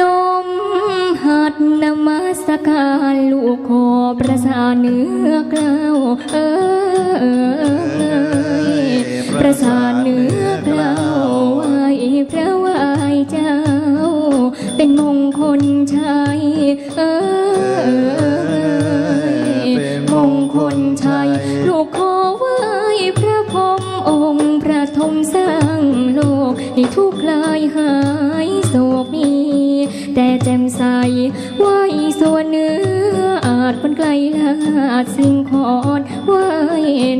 นมหัดนมัสการลูกขอประสานเนื้อกล้าวเอ้ยประสานเนื้อกล้าวไหวพระไหวเจ้า เป็นมงคลชัยเอ้ยมงคลชัยลูกขอไหวพระพรหมองค์พระธมสร้างโลกให้ทุกลายหายโศกมี แต่แจ่มใสไหวส่วนเนื้ออาจคนไกลลาดสิ่งขอนไหว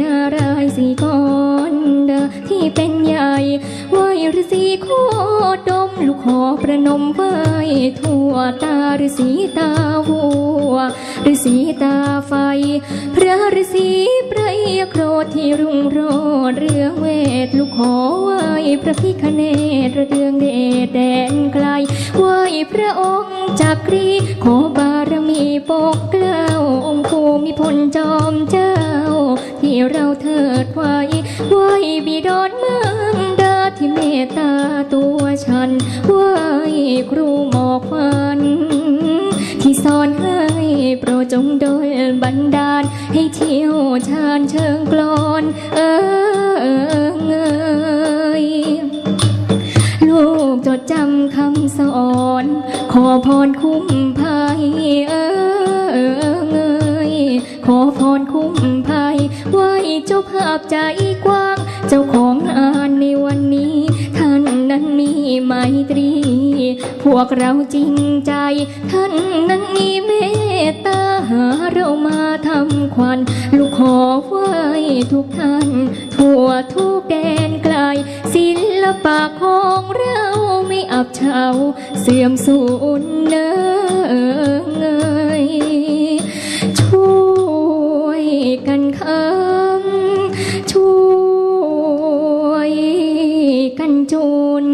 นารายสีก่อนเดอที่เป็นใหญ่ไหวฤาษีโคดมลูกขอประนมไหวทั่วตาฤาษีตาวัวฤาษีตาไฟ พระฤาษีพร โครธที่รุ่งโรจน์เรื่องเวทลูกขอไหวพระพิคเนตระเดืองเดชแดนไกลไหวพระองค์จักรีขอบารมีปกเกล้าองค์ภูมิพลจอมเจ้า ที่เราเถิดไว้ไหวบิดอนเมืองดาที่เมตตาตัวฉันไหวครู โปรดจงโดยบันดาล ให้เที่ยวชาญเชิงกลอนเออเอยลูกจดจำคำสอน ขอพรคุ้มภัยเออเอยขอพรคุ้มภัยไหวเจ้าภาพใจกว้าง เจ้า พวกเราจริงใจ ท่านนั้นมีเมตตาหาเรามาทำควัน ลูกขอไหวทุกท่าน ทั่วทุกแดนไกล ศิลปะของเราไม่อับเฉาเสื่อมสูญเนิเงยช่วยกันคำช่วยกันจุน